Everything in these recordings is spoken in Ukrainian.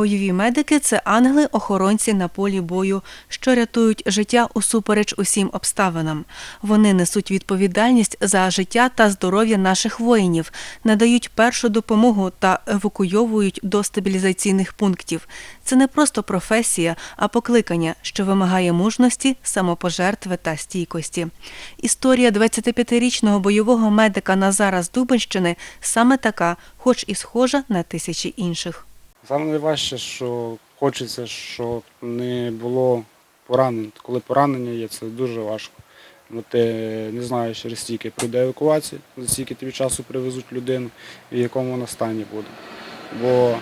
Бойові медики це ангели-охоронці на полі бою, що рятують життя усупереч усім обставинам. Вони несуть відповідальність за життя та здоров'я наших воїнів, надають першу допомогу та евакуйовують до стабілізаційних пунктів. Це не просто професія, а покликання, що вимагає мужності, самопожертви та стійкості. Історія 25-річного бойового медика Назара з Дубинщини саме така, хоч і схожа на тисячі інших. Найважче, що хочеться, щоб не було поранень. Коли поранення є, це дуже важко. Бо ти не знаєш, через стільки прийде евакуація, за стільки тобі часу привезуть людину і в якому вона стані буде. Бо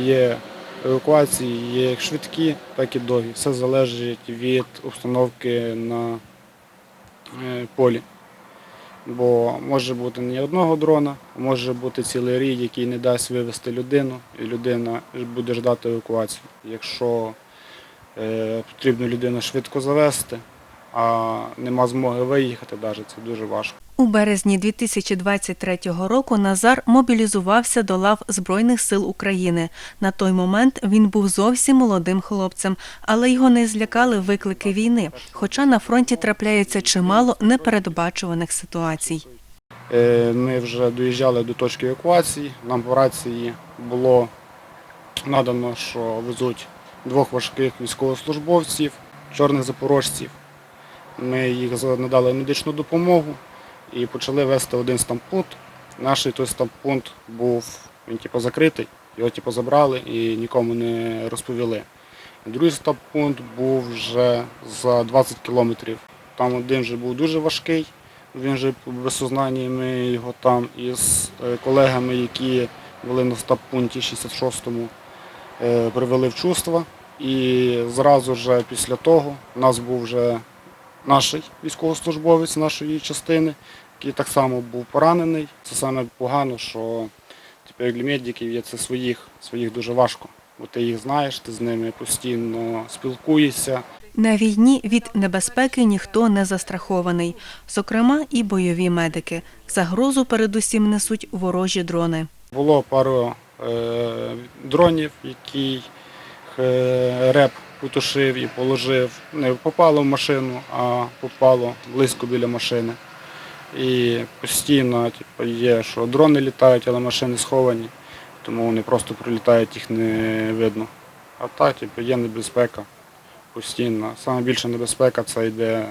є евакуації, є як швидкі, так і довгі. Все залежить від обстановки на е, полі. Бо може бути не одного дрона, може бути цілий рій, який не дасть вивезти людину, і людина буде ждати евакуацію. Якщо е, потрібно людину швидко завести, а нема змоги виїхати, навіть це дуже важко. У березні 2023 року Назар мобілізувався до лав Збройних сил України. На той момент він був зовсім молодим хлопцем, але його не злякали виклики війни, хоча на фронті трапляється чимало непередбачуваних ситуацій. Е, Ми вже доїжджали до точки евакуації. Нам по рації було надано, що везуть двох важких військовослужбовців, чорних запорожців. Ми їх надали медичну допомогу і почали вести один стампункт. Наш той стампункт був він типу, закритий, його типу, забрали і нікому не розповіли. Другий стампункт був вже за 20 кілометрів. Там один вже був дуже важкий, він вже без сознання, ми його там із е, колегами, які були на стаб-пункті 66-му, е, привели в чувство. І зразу ж після того у нас був вже наш військовослужбовець нашої частини, який так само був поранений. Це саме погано, що типу, як для медиків є це своїх, своїх дуже важко. Бо ти їх знаєш, ти з ними постійно спілкуєшся. На війні від небезпеки ніхто не застрахований, зокрема і бойові медики. Загрозу передусім несуть ворожі дрони. Було пару е, дронів, які е, реп потушив і положив. Не попало в машину, а попало близько біля машини. І постійно типу, є, що дрони літають, але машини сховані, тому вони просто прилітають, їх не видно. А так, типу, є небезпека постійно. Саме більша небезпека це йде е,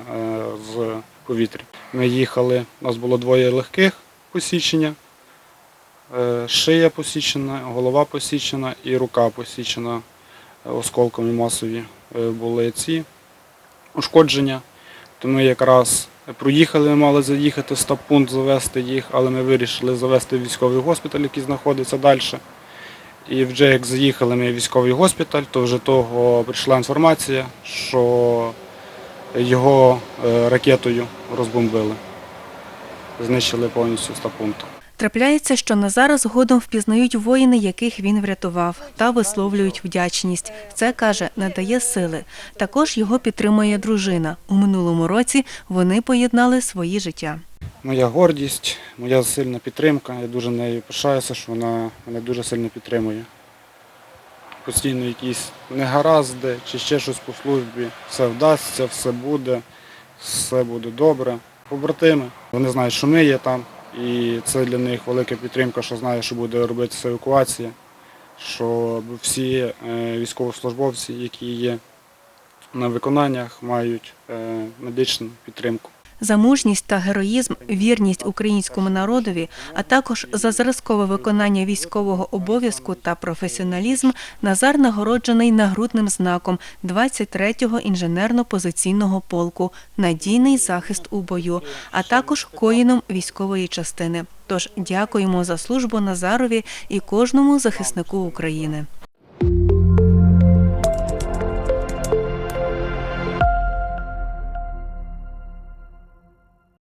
з повітря. Ми їхали, у нас було двоє легких посічення. Е, Шия посічена, голова посічена і рука посічена осколками масові е, були ці ушкодження. То ми якраз проїхали, ми мали заїхати в стаб-пункт, завести їх, але ми вирішили завести військовий госпіталь, який знаходиться далі. І вже як заїхали ми в військовий госпіталь, то вже того прийшла інформація, що його е, ракетою розбомбили. Знищили повністю стаб-пункт. Трапляється, що Назара згодом впізнають воїни, яких він врятував, та висловлюють вдячність. Це каже, надає сили. Також його підтримує дружина. У минулому році вони поєднали свої життя. Моя гордість, моя сильна підтримка. Я дуже нею пишаюся, що вона мене дуже сильно підтримує. Постійно якісь негаразди чи ще щось по службі. Все вдасться, все буде, все буде добре. Побратими, вони знають, що ми є там, і це для них велика підтримка, що знає, що буде робитися евакуація, що всі е, військовослужбовці, які є на виконаннях, мають е, медичну підтримку. За мужність та героїзм, вірність українському народові, а також за зразкове виконання військового обов'язку та професіоналізм Назар нагороджений нагрудним знаком 23-го інженерно-позиційного полку Надійний захист у бою, а також коїном військової частини. Тож дякуємо за службу Назарові і кожному захиснику України.